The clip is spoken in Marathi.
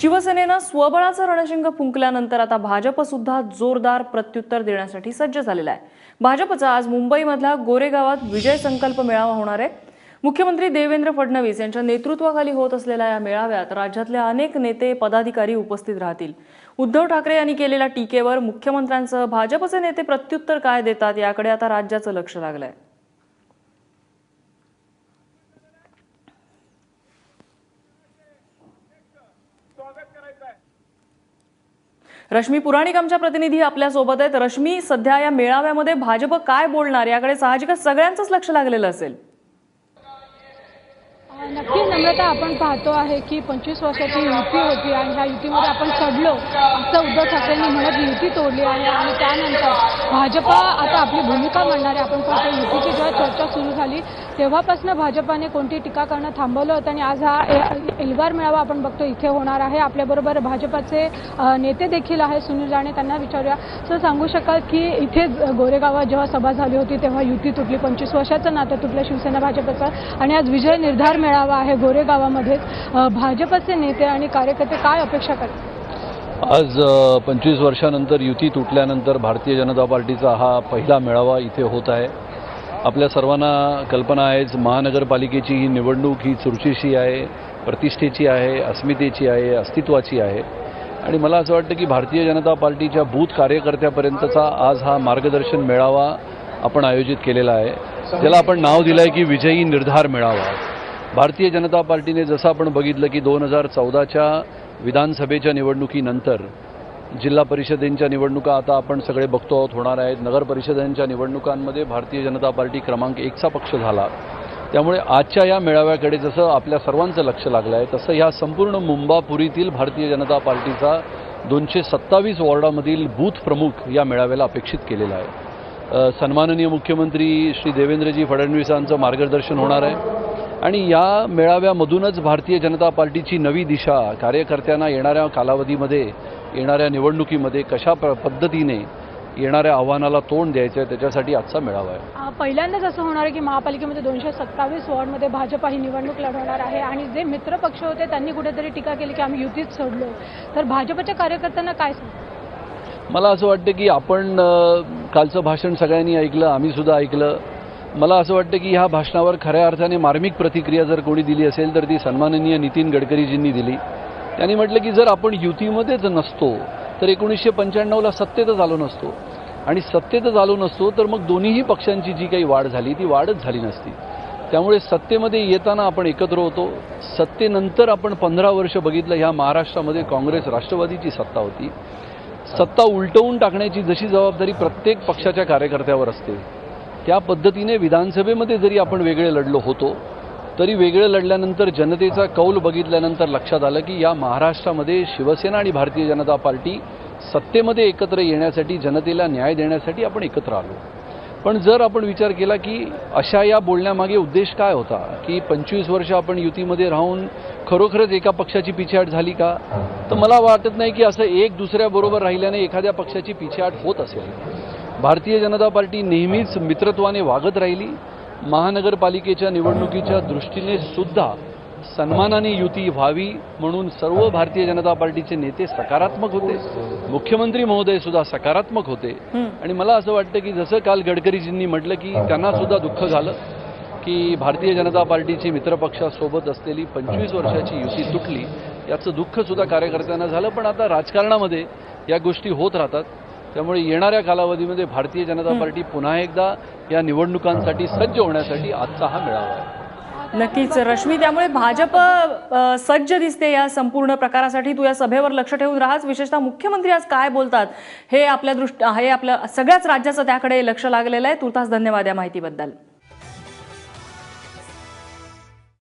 शिवसेनेनं स्वबळाचं रणशिंग फुंकल्यानंतर आता भाजप सुद्धा जोरदार प्रत्युत्तर देण्यासाठी सज्ज झालेला आहे. भाजपचा आज मुंबईमधल्या गोरेगावात विजय संकल्प मेळावा होणार आहे. मुख्यमंत्री देवेंद्र फडणवीस यांच्या नेतृत्वाखाली होत असलेल्या या मेळाव्यात राज्यातले अनेक नेते पदाधिकारी उपस्थित राहतील. उद्धव ठाकरे यांनी केलेल्या टीकेवर मुख्यमंत्र्यांसह भाजपचे नेते प्रत्युत्तर काय देतात याकडे आता राज्याचं लक्ष लागलं आहे रश्मी पुराणिक आमच्या प्रतिनिधी आपल्यासोबत आहेत. रश्मी सध्या या मेळाव्यामध्ये भाजप काय बोलणार? याकडे साहजिकच सगळ्यांचंच लक्ष लागलेलं असेल. नक्की नम्रता आपण पाहतो आहे की पंचवीस वर्षाची युती होती आणि ह्या युतीमध्ये आपण चढलो असं उद्धव ठाकरेंनी म्हणत युती तोडली आहे आणि त्यानंतर भाजपा आता आपली भूमिका मांडणार आहे. आपण पाहतो युतीची जेव्हा चर्चा सुरू झाली तेव्हापासून भाजपाने कोणती टीका करणं थांबवलं होतं आणि आज हा एल्गार मेळावा आपण बघतो इथे होणार आहे. आपल्याबरोबर भाजपाचे नेते देखील आहे सुनील राणे त्यांना विचारूया. सर सांगू शकाल की इथे गोरेगावात जेव्हा सभा झाली होती तेव्हा युती तुटली. पंचवीस वर्षाचं नातं तुटलं शिवसेना भाजपचं. आणि आज विजय निर्धार मेळावा आहे गोरेगावामध्येच. भाजपचे नेते आणि कार्यकर्ते काय अपेक्षा करतात? आज पंचवीस वर्षानंतर युती तुटल्यानंतर भारतीय जनता पार्टीचा हा पहिला मेळावा इथे होत आहे. आपल्या सर्वांना कल्पना आहेच महानगरपालिकेची ही निवडणूक ही चुरशीची आहे प्रतिष्ठेची आहे अस्मितेची आहे अस्तित्वाची आहे. आणि मला असं वाटतं की भारतीय जनता पार्टीच्या बूथ कार्यकर्त्यापर्यंतचा आज हा मार्गदर्शन मेळावा आपण आयोजित केलेला आहे. त्याला आपण नाव दिलं आहे की विजयी निर्धार मेळावा. भारतीय जनता पार्टीने जसं आपण बघितलं की दोन हजार चौदाच्या विधानसभेच्या निवडणुकीनंतर जिल्हा परिषदेंच्या निवडणुका आता आपण सगळे बघतो आहोत होणार आहेत. नगर परिषदांच्या निवडणुकांमध्ये भारतीय जनता पार्टी क्रमांक एकचा पक्ष झाला. त्यामुळे आजच्या या मेळाव्याकडे जसं आपल्या सर्वांचं लक्ष लागलं आहे तसं ह्या संपूर्ण मुंबापुरीतील भारतीय जनता पार्टीचा दोनशे सत्तावीस वॉर्डामधील बूथ प्रमुख या मेळाव्याला अपेक्षित केलेला आहे. सन्माननीय मुख्यमंत्री श्री देवेंद्रजी फडणवीसांचं मार्गदर्शन होणार आहे. आणि या मेळाव्यामधूनच भारतीय जनता पार्टीची नवी दिशा कार्यकर्त्यांना येणाऱ्या कालावधीमध्ये येणाऱ्या निवडणुकीमध्ये कशा प पद्धतीने येणाऱ्या आव्हानाला तोंड द्यायचं आहे त्याच्यासाठी आजचा मेळावा आहे. पहिल्यांदाच असं होणार आहे की महापालिकेमध्ये दोनशे सत्तावीस वॉर्डमध्ये भाजपा ही निवडणूक लढवणार आहे आणि जे मित्र पक्ष होते त्यांनी कुठेतरी टीका केली की आम्ही युतीत सोडलो. तर भाजपच्या कार्यकर्त्यांना काय मला असं वाटतं की आपण कालचं भाषण सगळ्यांनी ऐकलं आम्ही सुद्धा ऐकलं. मला असं वाटतं की ह्या भाषणावर खऱ्या अर्थाने मार्मिक प्रतिक्रिया जर कोणी दिली असेल तर ती सन्माननीय नितीन गडकरीजींनी दिली. त्यांनी म्हटलं की जर आपण युतीमध्येच नसतो तर एकोणीसशे पंच्याण्णवला सत्तेतच आलो नसतो. आणि सत्तेतच आलो नसतो तर मग दोन्हीही पक्षांची जी काही वाढ झाली ती वाढच झाली नसती. त्यामुळे सत्तेमध्ये येताना आपण एकत्र होतो. सत्तेनंतर आपण पंधरा वर्ष बघितलं ह्या महाराष्ट्रामध्ये काँग्रेस राष्ट्रवादीची सत्ता होती. सत्ता उलटवून टाकण्याची जशी जबाबदारी प्रत्येक पक्षाच्या कार्यकर्त्यावर असते. त्या पद्धतीने विधानसभेमध्ये जरी आपण वेगळे लढलो होतो तरी वेगळे लढल्यानंतर जनतेचा कौल बघितल्यानंतर लक्षात आलं की या महाराष्ट्रामध्ये शिवसेना आणि भारतीय जनता पार्टी सत्तेमध्ये एकत्र येण्यासाठी जनतेला न्याय देण्यासाठी आपण एकत्र आलो. पण जर आपण विचार केला की अशा या बोलण्यामागे उद्देश काय होता की पंचवीस वर्ष आपण युतीमध्ये राहून खरोखरच एका पक्षाची पिछेहाट झाली का? तर मला वाटत नाही की असं एक दुसऱ्याबरोबर राहिल्याने एखाद्या पक्षाची पिछेहाट होत असेल. भारतीय जनता पार्टी नेहमीच मित्रत्वाने वागत राहिली. महानगरपालिकेच्या निवडणुकीच्या दृष्टीने सुद्धा सन्मानाने युती व्हावी म्हणून सर्व भारतीय जनता पार्टीचे नेते सकारात्मक होते. मुख्यमंत्री महोदय सुद्धा सकारात्मक होते. आणि मला असं वाटतं की जसं काल गडकरीजींनी म्हटलं की त्यांना सुद्धा दुःख झालं की भारतीय जनता पार्टीची मित्रपक्षासोबत असलेली पंचवीस वर्षाची युती तुटली. याचं दुःख सुद्धा कार्यकर्त्यांना झालं. पण आता राजकारणामध्ये या गोष्टी होत राहतात. त्यामुळे येणाऱ्या कालावधीमध्ये भारतीय जनता पार्टी पुन्हा एकदा या निवडणुकांसाठी सज्ज होण्यासाठी आजचा हा मेळावा आहे. नक्कीच रश्मी त्यामुळे भाजप सज्ज दिसते या संपूर्ण प्रकारासाठी. तू या सभेवर लक्ष ठेवून राहाच. विशेषतः मुख्यमंत्री आज काय बोलतात हे आपल्या दृष्ट हे आपल्या सगळ्याच राज्याचं त्याकडे लक्ष लागलेलं आहे. तुर्तास धन्यवाद या माहितीबद्दल.